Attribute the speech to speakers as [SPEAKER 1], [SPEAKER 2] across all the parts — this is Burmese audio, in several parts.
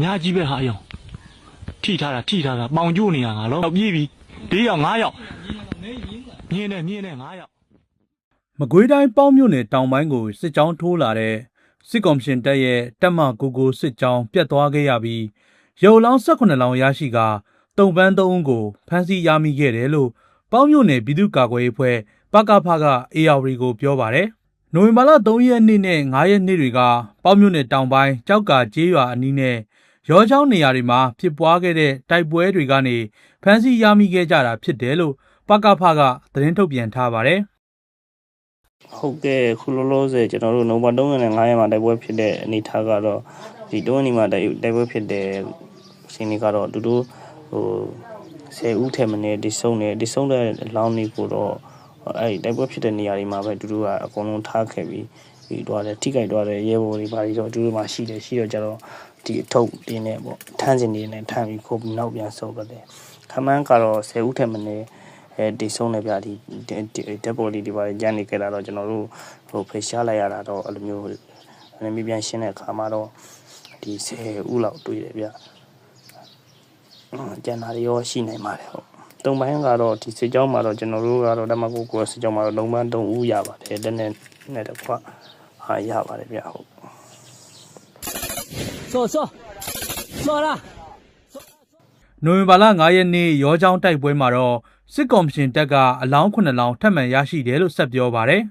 [SPEAKER 1] များကြီးပဲဟာအယောင်ထိထားတာထိထားတာပေါင်ကျိုးနေတာငါလုံးပြေးပြီ၄ယောက်၅ယောက်မြင်းနဲ့မြင်းနဲ့၅ယောက်
[SPEAKER 2] မကွေးတိုင်းပေါင်းမြို့နယ်တောင်ပိုင်းကိုစစ်ကြောင်းထိုးလာတဲ့စစ်ကော်မရှင်တပ်ရဲ့တပ်မကိုကိုစစ်ကြောင်းပြတ်သွားခဲ့ရပြီးရုပ်လောင်း18လောင်းရရှိကတုံပန်း3ဦးကိုဖမ်းဆီးရမိခဲ့တယ်လို့ပေါင်းမြို့နယ်ပြည်သူ့ကာကွယ်ရေးအဖွဲ့ပကဖက AR ကိုပြောပါတယ်။ နိုဝင်ဘာလ3ရက်နေ့နဲ့5ရက်နေ့တွေကပေါင်းမြို့နယ်တောင်ပိုင်းကြောက်ကာကျေးရွာအနီးနဲ့ရောချောင်းနေရာတွေမှာဖြစ်ပွားခဲ့တဲ့တိုက်ပွဲတွေကနေဖမ်းဆီးရမိခဲ့ကြတာဖြစ်တယ်လို့ပကဖကသတင်းထုတ်ပြန်ထားပါတယ်။
[SPEAKER 3] ဟုတ်ကဲ့ခုလောလောဆယ်ကျွန်တော်တို့နိုဝင်ဘာ3ရက်နဲ့9ရက်မှာတိုက်ပွဲဖြစ်တဲ့အနေအထားကတော့ဒီတွန်းနီမှာတိုက်တိုက်ပွဲဖြစ်တဲ့ရှင်တွေကတော့သူတို့ဟို10ဦးထဲမနေဒီဆုံးတယ်ဒီဆုံးတဲ့အလောင်းတွေကိုတော့ အဲ့ဒီတိုက်ပွဲဖြစ်တဲ့နေရာတွေမှာပဲသူတို့ကအကုန်လုံးထားခဲ့ပြီးဒီတော့တယ်ထိကြိုက်တော့တယ်ရဲဘော်တွေပါပြီးတော့သူတို့မှရှိတယ်ရှိတော့ကြတော့ဒီအထုပ်တင်းနေပေါ့ထန်းစင်နေနဲ့ထန်းပြီးခုတ်ပြီးနောက်ပြန်ဆုပ်တယ်ခမန်းကတော့10ဦးထဲမနေအဲဒီဆုံးနေပြဒီတက်ပေါ်လီဒီပါကြမ်းနေကြတာတော့ကျွန်တော်တို့ဟိုဖေရှားလိုက်ရတာတော့အဲ့လိုမျိုးနည်းနည်းပြန်ရှင်းတဲ့အခါမှာတော့ဒီ10ဦးလောက်တွေ့တယ်ဗျကျန်တာတွေရောရှိနိုင်ပါတယ်ဟုတ် သုံးပိုင်းကတော့ဒီစစ်ကြောင်းမှာတော့ကျွန်တော်တို့ကတော့ဓမ္မကိုကိုစစ်ကြောင်းမှာတော့လုံးပန်း3ဦးရပါတယ်လက်နဲ့နဲ့တစ်ခွအာရပါတယ်ဗျဟုတ်
[SPEAKER 4] ဆောဆောဆောလာ
[SPEAKER 2] နိုဝင်ဘာလ9ရက်နေ့ရောချောင်းတိုက်ပွဲမှာတော့စစ်ကော်မရှင်တပ်ကအလောင်း9လောင်းထပ်မံရရှိတယ်လို့ဆက်ပြောပါတယ်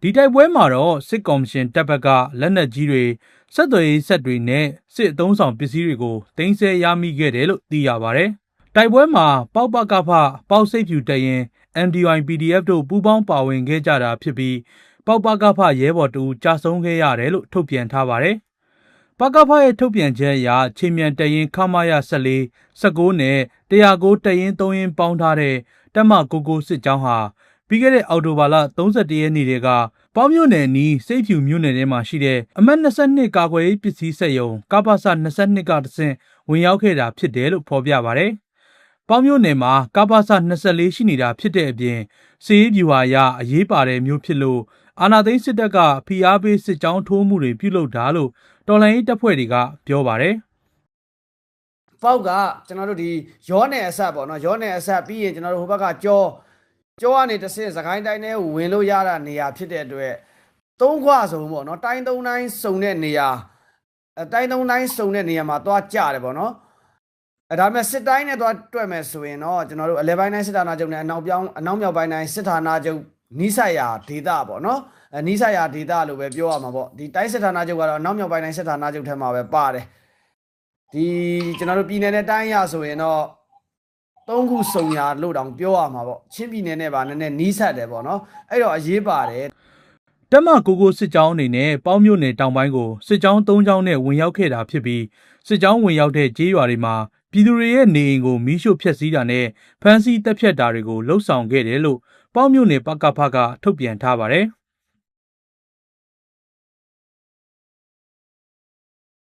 [SPEAKER 2] ဒီတိုက်ပွဲမှာတော့စစ်ကော်မရှင်တပ်ဘက်ကလက်နက်ကြီးတွေဆက်သွယ်ရေးဆက်တွေနဲ့စစ်အုံဆောင်ပစ္စည်းတွေကိုတင်ဆက်ရမိခဲ့တယ်လို့သိရပါဗျ။ တိုက်ပွဲမှာပေါက်ပကဖပေါက်စိတ်ဖြူတရင် MDY PDF တို့ပူးပေါင်းပါဝင်ခဲ့ကြတာဖြစ်ပြီးပေါက်ပကဖရဲဘော်တူကြာဆုံးခဲ့ရတယ်လို့ထုတ်ပြန်ထားပါတယ်။ပကဖရဲ့ထုတ်ပြန်ချက်အရချိန်မြန်တရင်ခမရ14 19နဲ့109တရင်3ရင်ပေါင်းထားတဲ့တက်မကိုကိုစစ်ကြောင်းဟာပြီးခဲ့တဲ့အောက်တိုဘာလ31ရက်နေ့တည်းကပေါင်းမြို့နယ်နီးစိတ်ဖြူမြို့နယ်ထဲမှာရှိတဲ့အမတ်22ကာကွယ်ရေးပစ္စည်းစက်ရုံကပ္ပစ22ကတဆင့်ဝင်ရောက်ခဲ့တာဖြစ်တယ်လို့ဖော်ပြပါဗျ။ ပေါင်းမြို့နယ်မှာကပ္ပစ24ရှိနေတာဖြစ်တဲ့အပြင်စီးဗျူဟာရအရေးပါတဲ့မျိုးဖြစ်လို့အာနာသိန်းစစ်တပ်ကဖိအားပေးစစ်ကြောင်းထိုးမှုတွေပြုလုပ်တာလို့တော်လိုင်းရေးတပ်ဖွဲ့တွေကပြောပါတယ်
[SPEAKER 5] ပေါက်ကကျွန်တော်တို့ဒီရောနယ်အဆက်ပေါ့နော်ရောနယ်အဆက်ပြီးရင်ကျွန်တော်တို့ဟိုဘက်ကကြောကြောကနေတစ်ဆင့်စကိုင်းတိုင်းထဲကိုဝင်လို့ရတာနေရာဖြစ်တဲ့အတွက်သုံးခွစုံပေါ့နော်တိုင်းသုံးတိုင်းစုံတဲ့နေရာအဲတိုင်းသုံးတိုင်းစုံတဲ့နေရာမှာသွားကြတယ်ပေါ့နော် အဲဒါပေမဲ့စစ်တိုင်းနဲ့သွားတွက်မယ်ဆိုရင်တော့ကျွန်တော်တို့အလဲပိုင်းတိုင်းစစ်ဌာနချုပ်နဲ့အနောက်ပြောင်းအနောက်မြောက်ပိုင်းတိုင်းစစ်ဌာနချုပ်နီးစပ်ရာဒေသပေါ့နော်အဲနီးစပ်ရာဒေသလို့ပဲပြောရမှာပေါ့ဒီတိုင်းစစ်ဌာနချုပ်ကတော့အနောက်မြောက်ပိုင်းတိုင်းစစ်ဌာနချုပ်ထဲမှာပဲပါတယ်ဒီကျွန်တော်တို့ပြည်နယ်နဲ့တိုင်းရဆိုရင်တော့သုံးခုစုံညာလို့တောင်ပြောရမှာပေါ့ချင်းပြည်နယ်နဲ့ပါနည်းနည်းနီးစပ်တယ်ပေါ့နော်အဲ့တော့အရေးပါတယ်။
[SPEAKER 2] တက်မကိုကိုစစ်ကြောင်းအနေနဲ့ပေါင်းမြို့နယ်တောင်ပိုင်းကိုစစ်ကြောင်း၃ကြောင်းနဲ့ဝင်ရောက်ခဲ့တာဖြစ်ပြီးစစ်ကြောင်းဝင်ရောက်တဲ့ကျေးရွာတွေမှာ ပြည်သူတွေရဲ့နေအိမ်ကိုမီးရှို့ဖျက်ဆီးတာနဲ့ဖမ်းဆီးတပ်ဖြတ်တာတွေကိုလှုံ့ဆော်ခဲ့တယ်လို့ပေါင်းမြို့နယ်ပကဖကထုတ်ပြန်ထားပါတယ်။